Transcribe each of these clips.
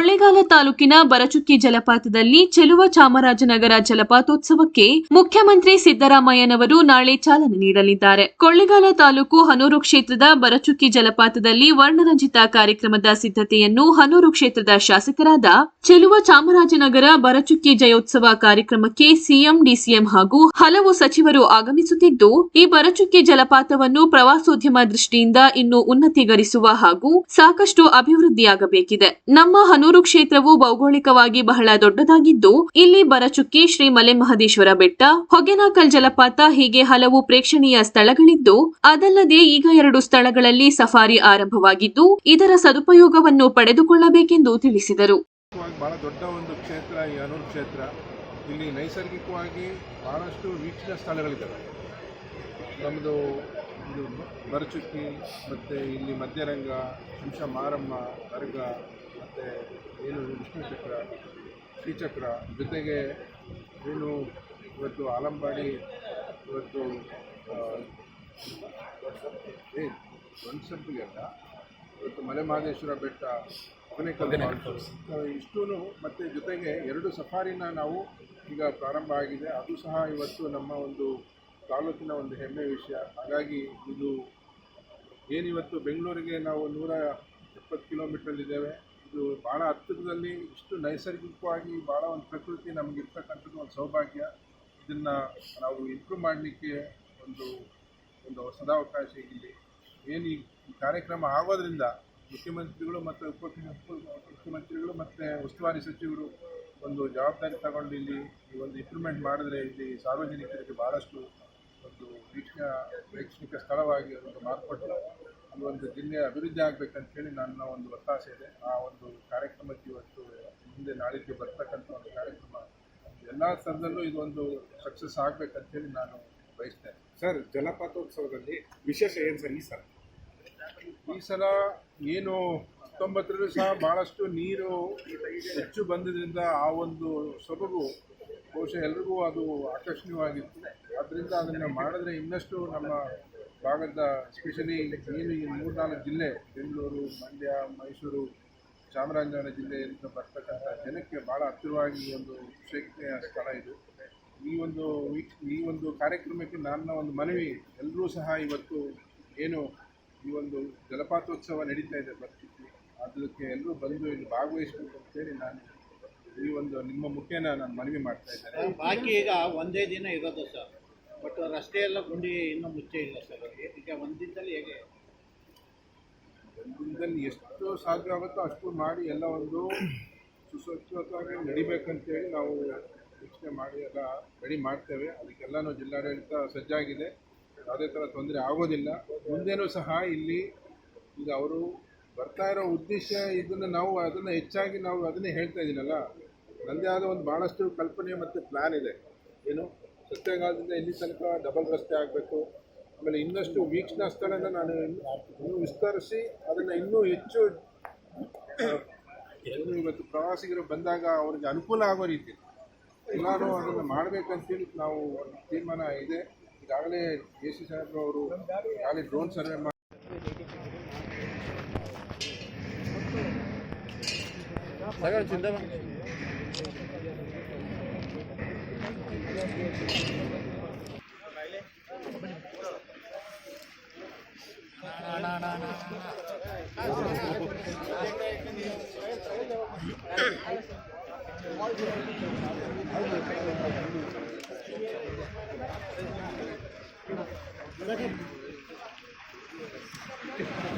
ಕೊಳ್ಳೇಗಾಲ ತಾಲೂಕಿನ ಬರಚುಕ್ಕಿ ಜಲಪಾತದಲ್ಲಿ ಚೆಲುವ ಚಾಮರಾಜನಗರ ಜಲಪಾತೋತ್ಸವಕ್ಕೆ ಮುಖ್ಯಮಂತ್ರಿ ಸಿದ್ದರಾಮಯ್ಯನವರು ನಾಳೆ ಚಾಲನೆ ನೀಡಲಿದ್ದಾರೆ. ಕೊಳ್ಳೇಗಾಲ ತಾಲೂಕು ಹನೂರು ಕ್ಷೇತ್ರದ ಬರಚುಕ್ಕಿ ಜಲಪಾತದಲ್ಲಿ ವರ್ಣರಂಜಿತ ಕಾರ್ಯಕ್ರಮದ ಸಿದ್ಧತೆಯನ್ನು ಹನೂರು ಕ್ಷೇತ್ರದ ಶಾಸಕರಾದ ಚೆಲುವ ಚಾಮರಾಜನಗರ ಬರಚುಕ್ಕಿ ಜಯೋತ್ಸವ ಕಾರ್ಯಕ್ರಮಕ್ಕೆ ಸಿಎಂ, ಡಿಸಿಎಂ ಹಾಗೂ ಹಲವು ಸಚಿವರು ಆಗಮಿಸುತ್ತಿದ್ದು, ಈ ಬರಚುಕ್ಕಿ ಜಲಪಾತವನ್ನು ಪ್ರವಾಸೋದ್ಯಮ ದೃಷ್ಟಿಯಿಂದ ಇನ್ನೂ ಉನ್ನತೀಕರಿಸುವ ಹಾಗೂ ಸಾಕಷ್ಟು ಅಭಿವೃದ್ಧಿಯಾಗಬೇಕಿದೆ. ನಮ್ಮ ಹನೂರು ಕ್ಷೇತ್ರವು ಭೌಗೋಳಿಕವಾಗಿ ಬಹಳ ದೊಡ್ಡದಾಗಿದ್ದು, ಇಲ್ಲಿ ಬರಚುಕ್ಕಿ ಶ್ರೀ ಮಲೆ ಮಹದೇಶ್ವರ ಬೆಟ್ಟ ಹೊಗೆನಾಕಲ್ ಜಲಪಾತ ಹೀಗೆ ಹಲವು ಪ್ರೇಕ್ಷಣೀಯ ಸ್ಥಳಗಳಿದ್ದು, ಅದಲ್ಲದೆ ಈಗ ಎರಡು ಸ್ಥಳಗಳಲ್ಲಿ ಸಫಾರಿ ಆರಂಭವಾಗಿದ್ದು, ಇದರ ಸದುಪಯೋಗವನ್ನು ಪಡೆದುಕೊಳ್ಳಬೇಕೆಂದು ತಿಳಿಸಿದರು. ಬಹಳ ದೊಡ್ಡ ಒಂದು ಕ್ಷೇತ್ರ, ಈ ಅನೂರು ಕ್ಷೇತ್ರ. ಇಲ್ಲಿ ನೈಸರ್ಗಿಕವಾಗಿ ಬಹಳಷ್ಟು ವೀಕ್ಷಣ ಸ್ಥಳಗಳಿದ್ದಾವೆ. ನಮ್ಮದು ಇದು ಬರಚುಕ್ಕಿ, ಮತ್ತು ಇಲ್ಲಿ ಮಧ್ಯರಂಗ ಶಿಂಷ ಮಾರಮ್ಮ, ದರ್ಗ ಮತ್ತು ಏನು ವಿಷ್ಣು ಚಕ್ರ ಶ್ರೀಚಕ್ರ ಜೊತೆಗೆ ಏನು ಇವತ್ತು ಆಲಂಬಾಡಿ ಇವತ್ತು ಒಂದ್ಸಂಪಿಗೆ ಅಲ್ಲ ಇವತ್ತು ಮಲೆ ಮಹದೇಶ್ವರ ಬೆಟ್ಟ ಇಷ್ಟೂ ಮತ್ತು ಜೊತೆಗೆ ಎರಡು ಸಫಾರಿನ ನಾವು ಈಗ ಪ್ರಾರಂಭ ಆಗಿದೆ. ಅದು ಸಹ ಇವತ್ತು ನಮ್ಮ ಒಂದು ತಾಲೂಕಿನ ಒಂದು ಹೆಮ್ಮೆ ವಿಷಯ. ಹಾಗಾಗಿ ಇದು ಏನಿವತ್ತು ಬೆಂಗಳೂರಿಗೆ ನಾವು ನೂರ ಎಪ್ಪತ್ತು ಕಿಲೋಮೀಟ್ರಲ್ಲಿದ್ದೇವೆ ಇದು ಭಾಳ ಹತ್ತಿರದಲ್ಲಿ ಇಷ್ಟು ನೈಸರ್ಗಿಕವಾಗಿ ಭಾಳ ಒಂದು ಪ್ರಕೃತಿ ನಮಗಿರ್ತಕ್ಕಂಥದ್ದು ಒಂದು ಸೌಭಾಗ್ಯ. ಇದನ್ನು ನಾವು ಇಂಪ್ರೂವ್ ಮಾಡಲಿಕ್ಕೆ ಒಂದು ಒಂದು ಸದಾವಕಾಶ ಇಲ್ಲಿ. ಏನು ಈ ಕಾರ್ಯಕ್ರಮ ಆಗೋದ್ರಿಂದ ಮುಖ್ಯಮಂತ್ರಿಗಳು ಮತ್ತು ಉಪ ಮುಖ್ಯಮಂತ್ರಿಗಳು ಮತ್ತು ಉಸ್ತುವಾರಿ ಸಚಿವರು ಒಂದು ಜವಾಬ್ದಾರಿ ತಗೊಂಡು ಇಲ್ಲಿ ಈ ಒಂದು ಇಂಪ್ರೂವ್ಮೆಂಟ್ ಮಾಡಿದ್ರೆ ಇಲ್ಲಿ ಸಾರ್ವಜನಿಕರಿಗೆ ಭಾಳಷ್ಟು ಒಂದು ವೀಕ್ಷಣ ಪ್ರೇಕ್ಷಣಿಕ ಸ್ಥಳವಾಗಿ ಒಂದು ಮಾರ್ಪಟ್ಟು ಒಂದು ಜಿಲ್ಲೆ ಅಭಿವೃದ್ಧಿ ಆಗಬೇಕಂತೇಳಿ ನನ್ನ ಒಂದು ಒತ್ತಾಸೆ ಇದೆ. ಆ ಒಂದು ಕಾರ್ಯಕ್ರಮಕ್ಕೆ ಇವತ್ತು ಮುಂದೆ ನಾಳಿದ್ದು ಬರ್ತಕ್ಕಂಥ ಒಂದು ಕಾರ್ಯಕ್ರಮ. ಎಲ್ಲ ಸ್ಥಳದಲ್ಲೂ ಇದೊಂದು ಸಕ್ಸಸ್ ಆಗಬೇಕಂತೇಳಿ ನಾನು ಬಯಸ್ತೇನೆ. ಸರ್ ಜಲಪಾತೋತ್ಸವದಲ್ಲಿ ವಿಶೇಷ ಏನು ಸರ್ ಈ ಸಲ? ಈ ಸಲ ಏನು ಹತ್ತೊಂಬತ್ತರಲ್ಲೂ ಸಹ ಭಾಳಷ್ಟು ನೀರು ಹೆಚ್ಚು ಬಂದಿದ್ದರಿಂದ ಆ ಒಂದು ಸೊಬಗು ಬಹುಶಃ ಎಲ್ರಿಗೂ ಅದು ಆಕರ್ಷಣೀಯವಾಗಿತ್ತು. ಅದರಿಂದ ಅದನ್ನು ಮಾಡಿದ್ರೆ ಇನ್ನಷ್ಟು ನಮ್ಮ ಭಾಗದ ಎಸ್ಪೆಷಲಿ ಏನು ಈ ಮೂರ್ನಾಲ್ಕು ಜಿಲ್ಲೆ, ಬೆಂಗಳೂರು, ಮಂಡ್ಯ, ಮೈಸೂರು, ಚಾಮರಾಜನಗರ ಜಿಲ್ಲೆಯಿಂದ ಬರ್ತಕ್ಕಂಥ ಜನಕ್ಕೆ ಭಾಳ ಹತ್ತಿರವಾಗಿ ಒಂದು ಪ್ರೇಕ್ಷಣೀಯ ಸ್ಥಳ ಇದು. ಈ ಒಂದು ಈ ಒಂದು ಕಾರ್ಯಕ್ರಮಕ್ಕೆ ನನ್ನ ಒಂದು ಮನವಿ ಎಲ್ಲರೂ ಸಹ ಇವತ್ತು ಏನು ಈ ಒಂದು ಜಲಪಾತೋತ್ಸವ ನಡೀತಾ ಇದೆ ಬರ್ತಿತ್ತು. ಅದಕ್ಕೆ ಎಲ್ಲರೂ ಬಂದು ಇಲ್ಲಿ ಭಾಗವಹಿಸಬೇಕು ಅಂತೇಳಿ ನಾನು ಈ ಒಂದು ನಿಮ್ಮ ಮುಖೇನ ನಾನು ಮನವಿ ಮಾಡ್ತಾ ಇದ್ದೇನೆ. ಬಾಕಿ ಈಗ ಒಂದೇ ದಿನ ಇರೋದು ಸರ್. ಬಟ್ ರಸ್ತೆ ಎಲ್ಲ ಗುಂಡಿ ಇನ್ನೂ ಮುಚ್ಚೆ ಇಲ್ಲ ಸರ್ ಈಗ ದಿನದಲ್ಲಿ ಹೇಗೆ? ದಿನದಲ್ಲಿ ಎಷ್ಟು ಸಾಧ್ಯ ಆಗುತ್ತೋ ಅಷ್ಟು ಮಾಡಿ ಎಲ್ಲ ಒಂದು ಸುಸಜ್ಜಿತವಾಗಿ ನಡಿಬೇಕಂತೇಳಿ ನಾವು ಯೋಚನೆ ಮಾಡಿ ಎಲ್ಲ ರೆಡಿ ಮಾಡ್ತೇವೆ. ಅದಕ್ಕೆಲ್ಲನೂ ಜಿಲ್ಲಾಡಳಿತ ಸಜ್ಜಾಗಿದೆ. ಯಾವುದೇ ಥರ ತೊಂದರೆ ಆಗೋದಿಲ್ಲ. ಮುಂದೇನೂ ಸಹ ಇಲ್ಲಿ ಈಗ ಅವರು ಬರ್ತಾ ಇರೋ ಉದ್ದೇಶ ಇದನ್ನು ನಾವು ಅದನ್ನು ಹೆಚ್ಚಾಗಿ ನಾವು ಅದನ್ನೇ ಹೇಳ್ತಾ ಇದ್ದೀನಲ್ಲ. ನನ್ನದೇ ಆದ ಒಂದು ಭಾಳಷ್ಟು ಕಲ್ಪನೆ ಮತ್ತು ಪ್ಲ್ಯಾನ್ ಇದೆ. ಏನು? ಸತ್ಯಗಾಲದಿಂದ ಇಲ್ಲಿ ತನಕ ಡಬಲ್ ರಸ್ತೆ ಆಗಬೇಕು. ಆಮೇಲೆ ಇನ್ನಷ್ಟು ವೀಕ್ಷಣಾ ಸ್ಥಳನ ನಾನು ಇನ್ನೂ ವಿಸ್ತರಿಸಿ ಅದನ್ನು ಇನ್ನೂ ಹೆಚ್ಚು ಇವತ್ತು ಪ್ರವಾಸಿಗರು ಬಂದಾಗ ಅವ್ರಿಗೆ ಅನುಕೂಲ ಆಗೋ ರೀತಿ. ಎಲ್ಲರೂ ಅದನ್ನು ಮಾಡಬೇಕಂತೇಳಿ ನಾವು ತೀರ್ಮಾನ ಇದೆ. ಈಗಾಗಲೇ ಎ ಸಿ ಅವರು ಈಗಾಗಲೇ ಡ್ರೋನ್ ಸರ್ವೆ ಮಾಡಿ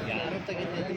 ಯಾರು ತೆಗಿತಾರೆ